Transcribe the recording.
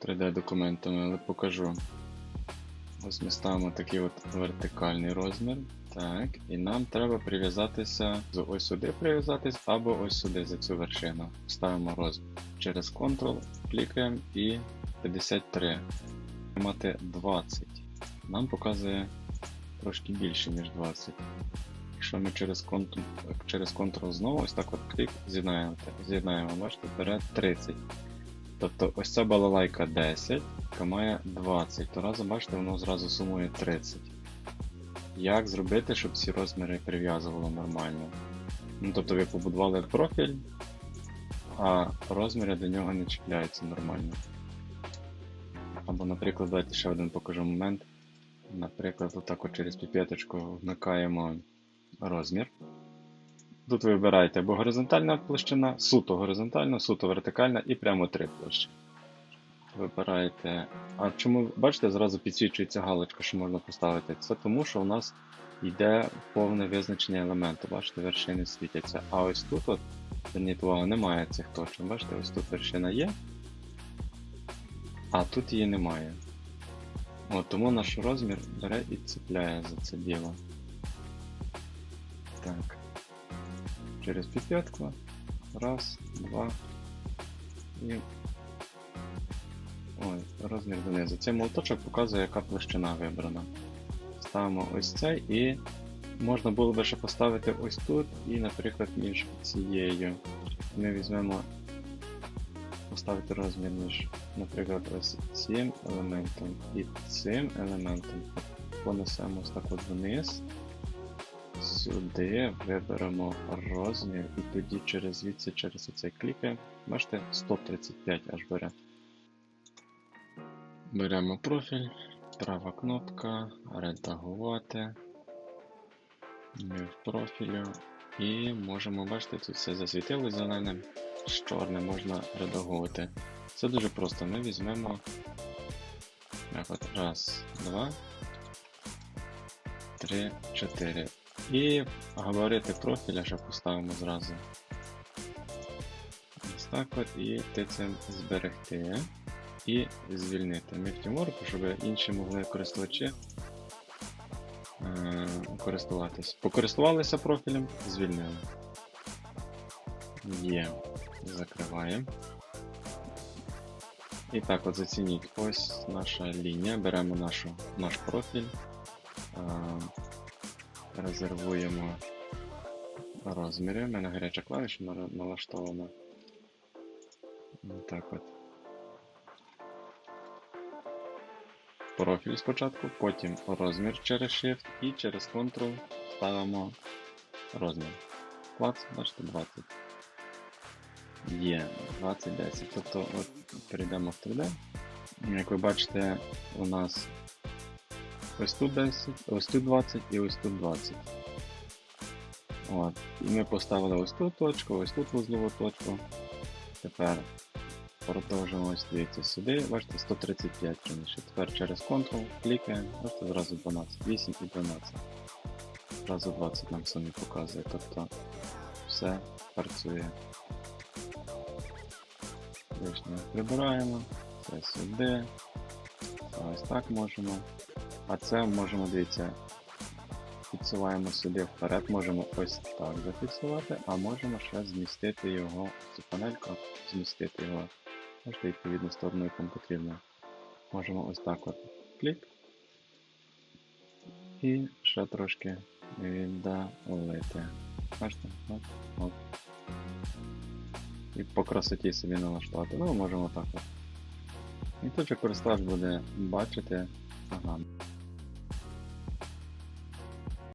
3D-документами, але покажу. Ось ми ставимо такий от вертикальний розмір. Так, і нам треба прив'язатися ось сюди прив'язатись або ось сюди за цю вершину. Ставимо розмір. Через Ctrl клікаємо і 53. Мати 20. Нам показує трошки більше, ніж 20. Якщо ми через Ctrl, через знову ось так от клік з'єднаємо, з'єднаємо, бачите, бере 30. Тобто ось ця балалайка 10, яка має 20, то разом, бачите, воно зразу сумує 30. Як зробити, щоб ці розміри прив'язувало нормально? Ну, тобто ви побудували профіль, а розміри до нього не чіпляються нормально. Або, наприклад, давайте ще один покажу момент. Наприклад, отак от через піпеточку вмикаємо розмір. Тут ви вибираєте або горизонтальна площина, суто горизонтальна, суто вертикальна і прямо три площі. Вибираєте. А чому, бачите, зразу підсвічується галочка, що можна поставити? Це тому, що у нас йде повне визначення елементу. Бачите, вершини світяться. А ось тут, от, зверніть увагу, немає цих точок. Бачите, ось тут вершина є, а тут її немає. От, тому наш розмір бере і цепляє за це діло. Так. Через піпетку. Раз, два. І. Ой, розмір донизу. Цей молоточок показує, яка площина вибрана. Ставимо ось цей і можна було би ще поставити ось тут і, наприклад, між цією. Ми візьмемо поставити розмір між, наприклад, ось цим елементом і цим елементом. Понесемо ось так от вниз. Сюди виберемо розмір і тоді через звідси через оцей клікаємо. Бачите, 135 аж бере. Беремо профіль, права кнопка, редагувати. Ми в профілю. І можемо, бачите, тут все засвітилось зеленим, з чорним можна редагувати. Це дуже просто. Ми візьмемо. Так от, раз, два, три, чотири. І габарити профіля ще поставимо зразу. Ось так от і тицем зберегти і звільнити. В щоб інші могли користувачі е, користуватись. Покористувалися профілем, звільнили. Є. Закриваємо. І так, от зацініть, ось наша лінія. Беремо нашу, наш профіль. Е, резервуємо розміри. У мене гаряча клавіша на- налаштована. Так от. Профіль спочатку, потім розмір через Shift і через Ctrl ставимо розмір. Клац, бачите, 20. Є 20-10. Тобто от перейдемо в 3D. Як ви бачите, у нас ось тут 10, ось тут 20 і ось тут 20. От. І ми поставили ось тут точку, ось тут вузлову точку. Тепер продовжуємо ось дивіться сюди. Бачите, 135 раніше. Тепер через Ctrl клікаємо, бачите, зразу 12, 8 і 12. Зразу 20 нам самі показує. Тобто все працює. Прибираємо, це сюди. Ось так можемо. А це можемо, дивіться, фіксуваємо сюди вперед, можемо ось так зафіксувати, а можемо ще змістити його, цю панельку, змістити його. Бачите, відповідно сторону, яку потрібно. Можемо ось так от клік. І ще трошки віддалити. Bачите? От, от. І по красоті собі налаштувати. Ну, можемо так от. І тут же користувач буде бачити. Ага.